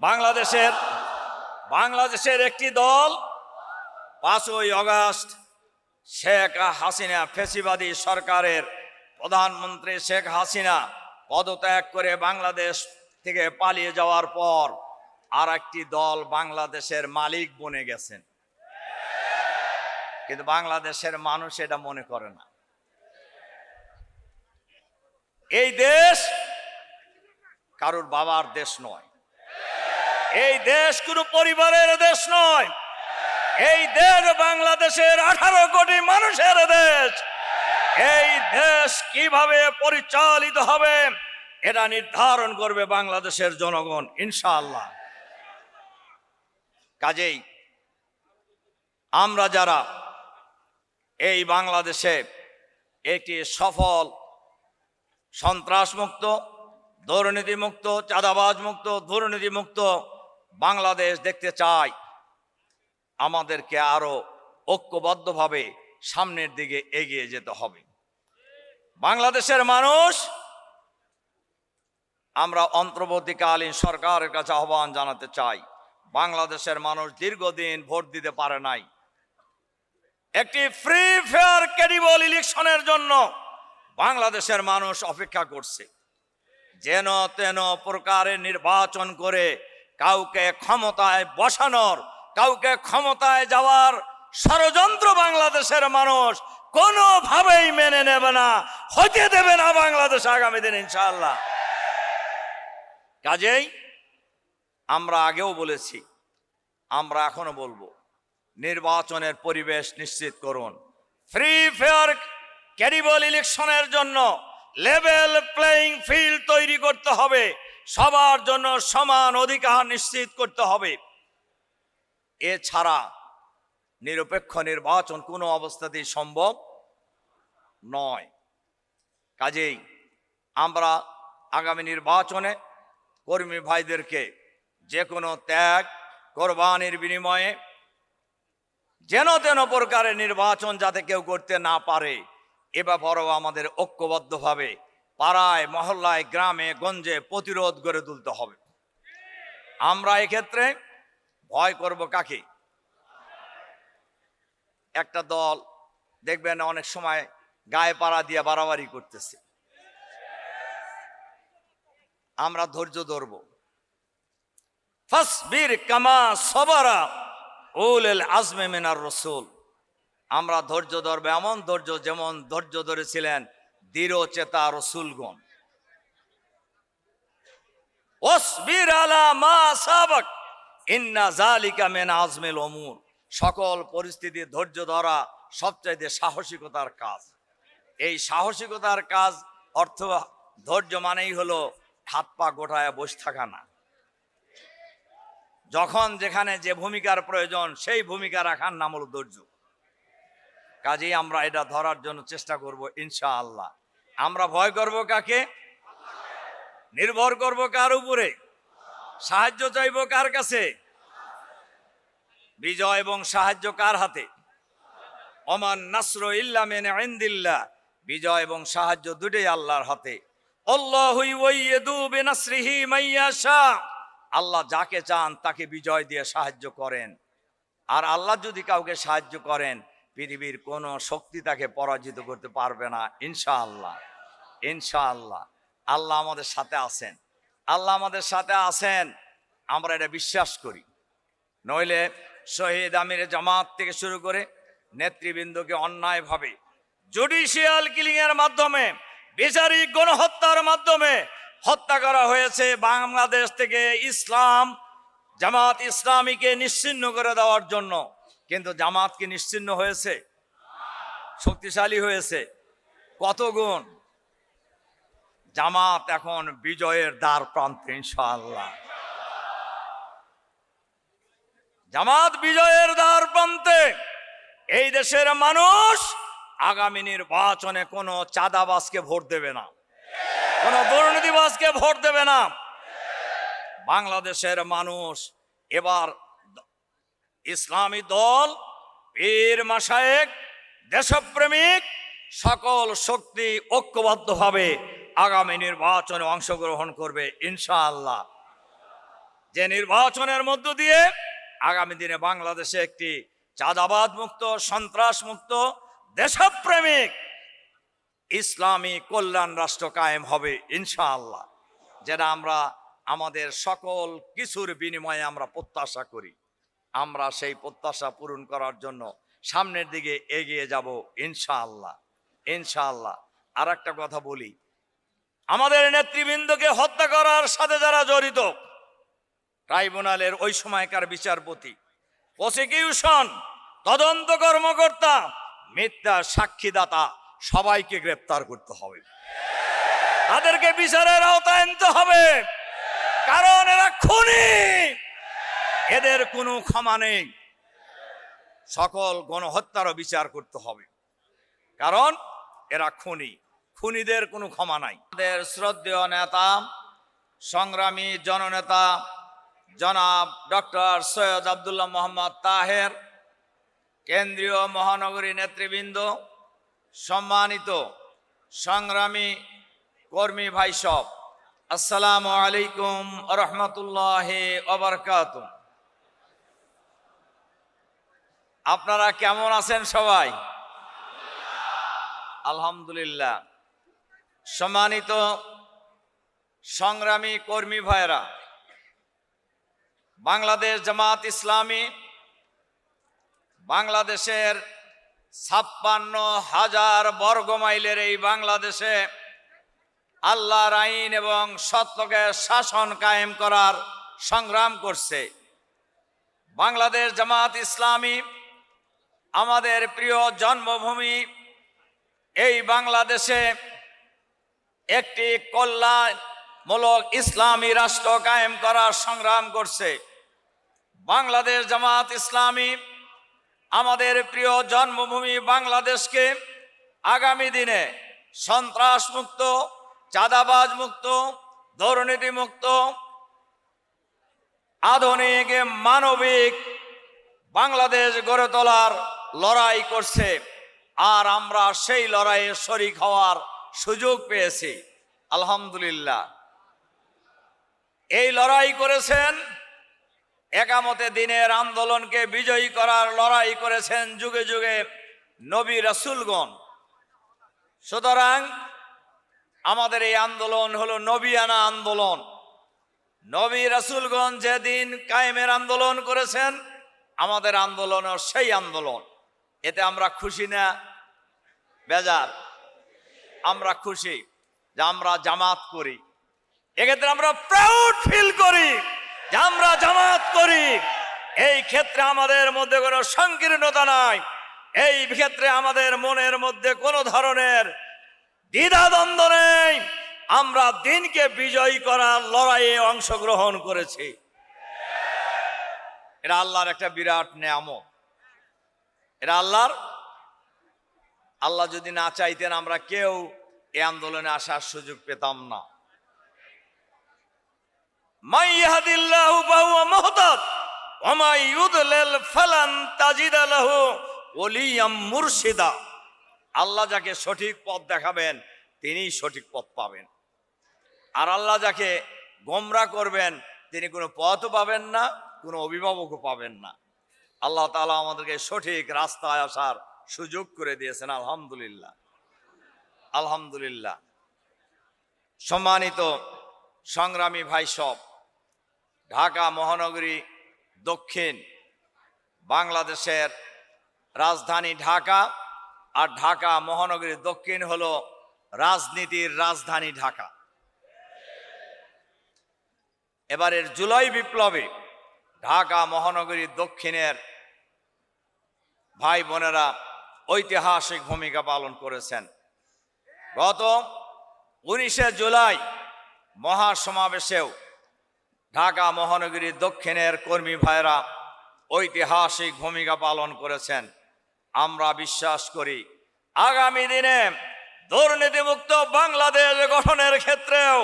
বাংলাদেশের বাংলাদেশের একটি দল পাঁচই অগাস্ট শেখ হাসিনা ফেসিবাদী সরকারের প্রধানমন্ত্রী শেখ হাসিনা পদত্যাগ করে বাংলাদেশ থেকে পালিয়ে যাওয়ার পর আর একটি দল বাংলাদেশের মালিক বনে গেছেন। কিন্তু বাংলাদেশের মানুষ এটা মনে করে না। এই দেশ কারোর বাবার দেশ নয়। এই দেশ কোনো পরিবারের দেশ নয়। এই দেশ বাংলাদেশের আঠারো কোটি মানুষের দেশ। এই দেশ কীভাবে পরিচালিত হবে, এটা নির্ধারণ করবে বাংলাদেশের জনগণ, ইনশাআল্লাহ। কাজেই আমরা যারা এই বাংলাদেশে একটি সফল সন্ত্রাসমুক্ত, দুর্নীতিমুক্ত চাঁদাবাজ মুক্ত দুর্নীতিমুক্ত বাংলাদেশ দেখতে চাই। আমাদেরকে আরও ঐক্যবদ্ধভাবে সামনের দিকে এগিয়ে যেতে হবে। বাংলাদেশের মানুষ, আমরা অন্তর্বর্তীকালীন সরকারের কাছে আহ্বান জানাতে চাই। বাংলাদেশের মানুষ দীর্ঘদিন ভোট দিতে পারে নাই। একটি ফ্রি ফেয়ার ক্যাডিবল ইলেকশনের জন্য বাংলাদেশের মানুষ অপেক্ষা করছে। যেন তেন প্রকারের নির্বাচন করে কাউকে ক্ষমতায় বসানোর, কাউকে ক্ষমতায় যাওয়ার ষড়যন্ত্র বাংলাদেশের মানুষ কোনোভাবেই মেনে নেবে না হতে দেবে না বাংলাদেশ আগামী দিন, ইনশাআল্লাহ। কাজেই আমরা আগেও বলেছি, আমরা এখনও বলব, নির্বাচনের পরিবেশ নিশ্চিত করুন। ফ্রি ফেয়ার ক্যারিবল ইলেকশনের জন্য লেভেল প্লেইং ফিল্ড তৈরি করতে হবে। সবার জন্য সমান অধিকার নিশ্চিত করতে হবে। এছাড়া নিরপেক্ষ নির্বাচন কোনো অবস্থাতেই সম্ভব নয়। কাজেই আমরা আগামী নির্বাচনে কর্মী ভাইদেরকে যে কোনো ত্যাগ, কোরবানির বিনিময়ে যেন তেন প্রকারের নির্বাচন যাতে কেউ করতে না পারে, এ ব্যাপারেও আমাদের ঐক্যবদ্ধভাবে পাড়ায়, মহল্লায়, গ্রামে, গঞ্জে প্রতিরোধ গড়ে তুলতে হবে। আমরা এক্ষেত্রে ভয় করব কাকে? একটা দল, দেখবেন অনেক সময় গায়ে পাড়া দিয়ে বাড়াবাড়ি করতেছে। আমরা ধৈর্য ধরব। ফাসবির কামা সবারা উল আজমে মিনার রসুল। আমরা ধৈর্য ধরবে, এমন ধৈর্য যেমন ধৈর্য ধরেছিলেন দৃঢ় চেতা রসুলগণ। ওসবির আলা মেন আজমেল সকল পরিস্থিতি ধৈর্য ধরা সবচাইতে সাহসিকতার কাজ। এই সাহসিকতার কাজ অর্থ ধৈর্য মানেই হলো হাত পা গোটায় বসে থাকা না। যখন যেখানে যে ভূমিকার প্রয়োজন, সেই ভূমিকা রাখার নাম হলো ধৈর্য। কাজেই আমরা এটা ধরার জন্য চেষ্টা করব, ইনশাআল্লাহ। আমরা ভয় করব কাকে? নির্ভর করব কার উপরে? সাহায্য চাইব কার কাছে? বিজয় এবং সাহায্য কার হাতে? অমান নাসর ইল্লা মেনে ইন্দিল্লা বিজয় এবং সাহায্য দুটোই আল্লাহর হাতে। আল্লাহ যাকে চান তাকে বিজয় দিয়ে সাহায্য করেন। আর আল্লাহ যদি কাউকে সাহায্য করেন পৃথিবীর কোনো শক্তি তাকে পরাজিত করতে পারবে না, ইনশাআল্লাহ। ইনশাআল্লাহ। আল্লাহ আমাদের সাথে আছেন। আল্লাহ আমাদের সাথে আছেন। আমরা এটা বিশ্বাস করি। নইলে শহীদ আমির জামাত থেকে শুরু করে নেতৃবৃন্দকে অন্যায়ভাবে জুডিশিয়াল কিলিং এর মাধ্যমে, বিচারিক গণহত্যার মাধ্যমে হত্যা করা হয়েছে বাংলাদেশ থেকে ইসলাম, জামাত ইসলামীকে নিশ্চিহ্ন করে দেওয়ার জন্য। কিন্তু জামাত কি নিশ্চিহ্ন হয়েছে? শক্তিশালী হয়েছে? কত গুণ? জামাত এখন বিজয়ের দ্বার প্রান্তে, ইনশাআল্লাহ। জামাত বিজয়ের দ্বার প্রান্তে। এই দেশের মানুষ আগামী নির্বাচনে কোনো চাঁদাবাজকে ভোট দেবে না। কোনো দুর্নীতিবাজকে ভোট দেবে না। বাংলাদেশের মানুষ এবার ইসলামী দল, পীর মাসায়েক দেশপ্রেমিক, সকল শক্তি ঐক্যবদ্ধভাবে আগামী নির্বাচনে অংশগ্রহণ করবে ইনশাআল্লাহ। যে নির্বাচনের মধ্য দিয়ে আগামী দিনে বাংলাদেশে একটি চাঁদাবাদ মুক্ত সন্ত্রাস মুক্ত দেশপ্রেমিক, ইসলামী কল্যাণ রাষ্ট্র কায়েম হবে ইনশাআল্লাহ। যেটা আমরা, আমাদের সকল কিছুর বিনিময়ে আমরা প্রত্যাশা করি। আমরা সেই প্রত্যাশা পূরণ করার জন্য সামনের দিকে এগিয়ে যাব ইনশাআল্লাহ ইনশাআল্লাহ। আর একটা কথা বলি, আমাদের নেতৃবৃন্দকে হত্যা করার সাথে যারা জড়িত, ট্রাইব্যুনালের ওই সময়কার বিচারপতি, প্রসিকিউশন, তদন্ত কর্মকর্তা, মিথ্যা সাক্ষীদাতা, সবাইকে গ্রেপ্তার করতে হবে। তাদেরকে বিচারের আওতায় আনতে হবে। কারণ এরা খুনি! এদের কোনো ক্ষমা নেই। সকল গণহত্যারও বিচার করতে হবে। কারণ এরা খুনি। খুনিদের কোনো ক্ষমা নাই। আমাদের শ্রদ্ধেয় নেতা, সংগ্রামী জননেতা, জনাব ডক্টর সৈয়দ আবদুল্লাহ মোহাম্মদ তাহের, কেন্দ্রীয় মহানগরী নেতৃবৃন্দ, সম্মানিত সংগ্রামী কর্মী ভাই সব, আসসালামু আলাইকুম রহমতুল্লাহ অবরকাত আপনারা কেমন আছেন সবাই? আলহামদুলিল্লাহ। সম্মানিত সংগ্রামী কর্মী ভাইরা বাংলাদেশ জামাত ইসলামী বাংলাদেশের ছাপ্পান্ন হাজার বর্গ মাইলের এই বাংলাদেশে আল্লাহর আইন এবং সত্যকের শাসন কায়েম করার সংগ্রাম করছে। বাংলাদেশ জামাত ইসলামী আমাদের প্রিয় জন্মভূমি এই বাংলাদেশে একটি কল্যাণমূলক ইসলামী রাষ্ট্র কায়েম করার সংগ্রাম করছে। বাংলাদেশ জামাত ইসলামী আমাদের প্রিয় জন্মভূমি বাংলাদেশকে আগামী দিনে সন্ত্রাস মুক্ত চাঁদাবাজ মুক্ত দুর্নীতি মুক্ত আধুনিক, মানবিক বাংলাদেশ গড়ে তোলার লড়াই করছে, আর আমরা সেই লড়াইয়ে শরিক হওয়ার সুযোগ পেয়েছি। আলহামদুলিল্লাহ। এই লড়াই করেছেন, একামতে দিনের আন্দোলনকে বিজয়ী করার লড়াই করেছেন যুগে যুগে নবী রাসুলগণ। সুতরাং আমাদের এই আন্দোলন হলো নবিয়ানা আন্দোলন। নবী রাসুলগণ যেদিন কায়েমের আন্দোলন করেছেন, আমাদের আন্দোলনও সেই আন্দোলন। এতে আমরা খুশি না? বেজার। আমরা খুশি যে আমরা জামাত করি। এক্ষেত্রে আমরা প্রাউড ফিল করি যে আমরা জামাত করি। এই ক্ষেত্রে আমাদের মধ্যে কোনো সংকীর্ণতা নাই। এই ক্ষেত্রে আমাদের মনের মধ্যে কোনো ধরনের দ্বিধাদ্বন্দ্ব নেই। আমরা দিনকে বিজয়ী করার লড়াইয়ে অংশগ্রহণ করেছি। এটা আল্লাহর একটা বিরাট নেয়ামত। এটা আল্লাহর? আল্লাহ যদি না চাইতেন আমরা কেউ এ আন্দোলনে আসার সুযোগ পেতাম না। আল্লাহ যাকে সঠিক পথ দেখাবেন তিনিই সঠিক পথ পাবেন। আর আল্লাহ যাকে গোমরা করবেন, তিনি কোনো পথও পাবেন না, কোনো অভিভাবকও পাবেন না। আল্লাহ তাআলা আমাদেরকে সঠিক রাস্তায় আসার সুযোগ করে দিয়েছেন, আলহামদুলিল্লাহ। আলহামদুলিল্লাহ। সম্মানিত সংগ্রামী ভাই সব, ঢাকা মহানগরী দক্ষিণ বাংলাদেশের রাজধানী ঢাকা আর ঢাকা মহানগরীর দক্ষিণ হল রাজনীতির রাজধানী ঢাকা। এবারের জুলাই বিপ্লবে ঢাকা মহানগরীর দক্ষিণের ভাই বোনেরা, ঐতিহাসিক ভূমিকা পালন করেছেন। গত উনিশে জুলাই মহাসমাবেশেও ঢাকা মহানগরী দক্ষিণের কর্মী ভাইরা ঐতিহাসিক ভূমিকা পালন করেছেন। আমরা বিশ্বাস করি, আগামী দিনে দুর্নীতিমুক্ত বাংলাদেশ গঠনের ক্ষেত্রেও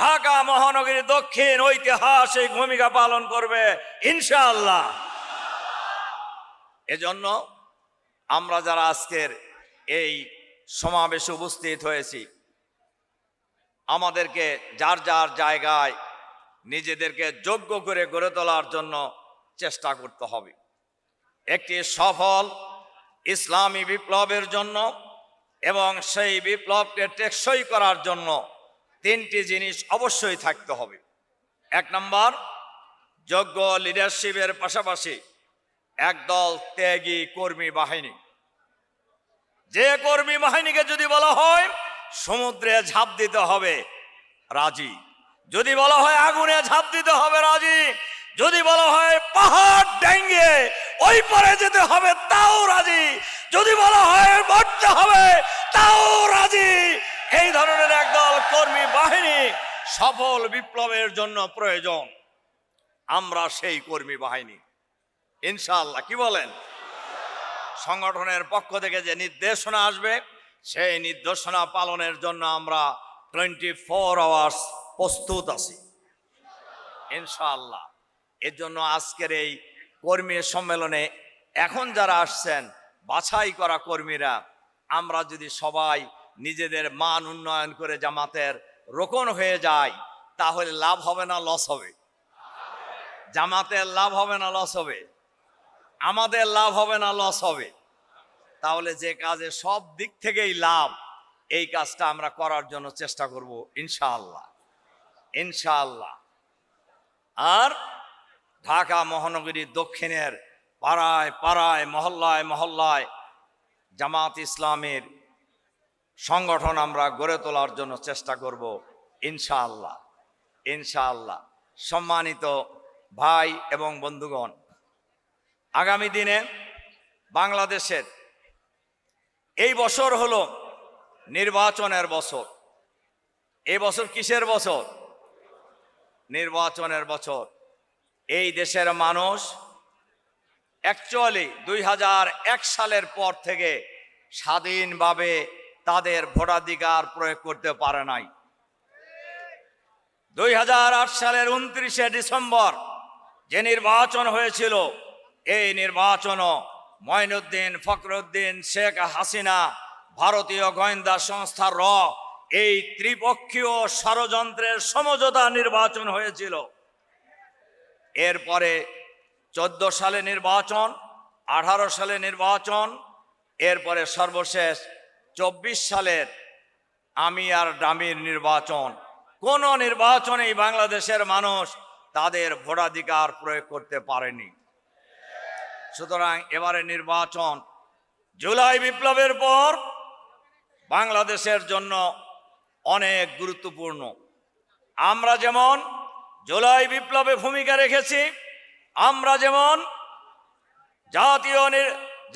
ঢাকা মহানগরী দক্ষিণ ঐতিহাসিক ভূমিকা পালন করবে ইনশাআল্লাহ। এজন্য আমরা যারা আজকের এই সমাবেশে উপস্থিত হয়েছি, আমাদেরকে যার যার জায়গায় নিজেদেরকে যোগ্য করে গড়ে তোলার জন্য চেষ্টা করতে হবে। একটি সফল ইসলামী বিপ্লবের জন্য এবং সেই বিপ্লবকে টেকসই করার জন্য তিনটি জিনিস অবশ্যই থাকতে হবে। এক নম্বর, যোগ্য লিডারশিপের পাশাপাশি একদল ত্যাগী কর্মী বাহিনী। যে কর্মী বাহিনীকে যদি বলা হয়, সমুদ্রে ঝাঁপ দিতে হবে, রাজি। যদি বলা হয় আগুনে ঝাঁপ দিতে হবে, রাজি। যদি বলা হয় পাহাড় ডেঙ্গে, ওই পারে যেতে হবে, তাও রাজি। যদি বলা হয় মরতে হবে, তাও রাজি। এই ধরনের একদল কর্মী বাহিনী সফল বিপ্লবের জন্য প্রয়োজন। আমরা সেই কর্মী বাহিনী। ইনশাআল্লাহ, কি বলেন? সংগঠনের পক্ষ থেকে যে নির্দেশনা আসবে, সেই নির্দেশনা পালনের জন্য আমরা টোয়েন্টি ফোর আওয়ার্স প্রস্তুত আছি। ইনশাআল্লাহ, এর জন্য আজকের এই কর্মী সম্মেলনে এখন যারা আসছেন, বাছাই করা কর্মীরা, আমরা যদি সবাই নিজেদের মান উন্নয়ন করে জামাতের রোকন হয়ে যাই, তাহলে লাভ হবে না, লস হবে। জামাতের লাভ হবে না, লস হবে। আমাদের লাভ হবে না লস হবে। তাহলে যে কাজে সব দিক থেকেই লাভ, এই কাজটা আমরা করার জন্য চেষ্টা করব, ইনশাআল্লাহ। ইনশাআল্লাহ। আর ঢাকা মহানগরীর দক্ষিণের পাড়ায় পাড়ায়, মহল্লায় মহল্লায় জামাত ইসলামের সংগঠন আমরা গড়ে তোলার জন্য চেষ্টা করব, ইনশাআল্লাহ। ইনশাআল্লাহ। সম্মানিত ভাই এবং বন্ধুগণ আগামী দিনে বাংলাদেশের এই বছর হল নির্বাচনের বছর। এই বছর কিসের বছর? নির্বাচনের বছর। এই দেশের মানুষ অ্যাকচুয়ালি দুই হাজার এক সালের পর থেকে স্বাধীনভাবে তাদের ভোটাধিকার প্রয়োগ করতে পারে নাই। দুই হাজার আট সালের উনত্রিশে ডিসেম্বর যে নির্বাচন হয়েছিল এই নির্বাচনও মঈনুদ্দিন ফখরুদ্দিন শেখ হাসিনা ভারতীয় গোয়েন্দা সংস্থা র। এই ত্রিপক্ষীয় ষড়যন্ত্রের সমঝোতা নির্বাচন হয়েছিল। এরপরে চোদ্দ সালে নির্বাচন, আঠারো সালে নির্বাচন, এরপরে সর্বশেষ চব্বিশ সালের আমি আর ডামির নির্বাচন। কোন নির্বাচনেই বাংলাদেশের মানুষ তাদের ভোটাধিকার প্রয়োগ করতে পারেনি। সুতরাং এবারে নির্বাচন জুলাই বিপ্লবের পর বাংলাদেশের জন্য অনেক গুরুত্বপূর্ণ। আমরা যেমন জুলাই বিপ্লবে ভূমিকা রেখেছি, আমরা যেমন জাতীয়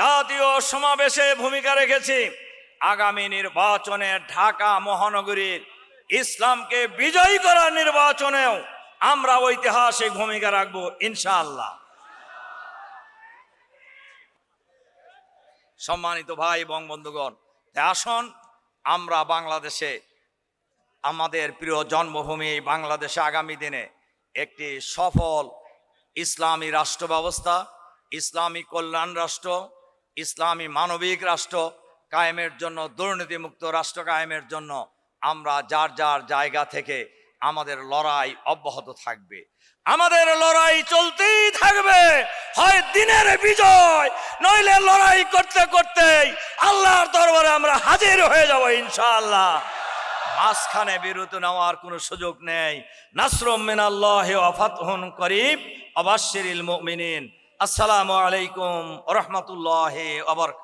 জাতীয় সমাবেশে ভূমিকা রেখেছি, আগামী নির্বাচনে ঢাকা মহানগরীর ইসলামকে বিজয়ী করার নির্বাচনেও আমরা ঐতিহাসিক ভূমিকা রাখব, ইনশাআল্লাহ। সম্মানিত ভাই এবং বন্ধুগণ আসুন, আমরা বাংলাদেশে, আমাদের প্রিয় জন্মভূমি এই বাংলাদেশে আগামী দিনে একটি সফল ইসলামী রাষ্ট্র ব্যবস্থা, ইসলামী কল্যাণ রাষ্ট্র, ইসলামী মানবিক রাষ্ট্র কায়েমের জন্য, দুর্নীতিমুক্ত রাষ্ট্র কায়েমের জন্য আমরা যার যার জায়গা থেকে আমাদের লড়াই অব্যাহত থাকবে। আমাদের লড়াই চলতেই থাকবে। হয় দিনের বিজয়, নইলে লড়াই করতে করতেই আল্লাহর দরবারে আমরা হাজির হয়ে যাব ইনশাআল্লাহ। মাঝখানে বিরত নেওয়ার কোনো সুযোগ নেই। নাসরুম মিনাল্লাহ ওয়া ফাতহুন করিব অবাশশিরিল মুমিনিন। আসসালামু আলাইকুম রাহমাতুল্লাহি বারাকাতুহু।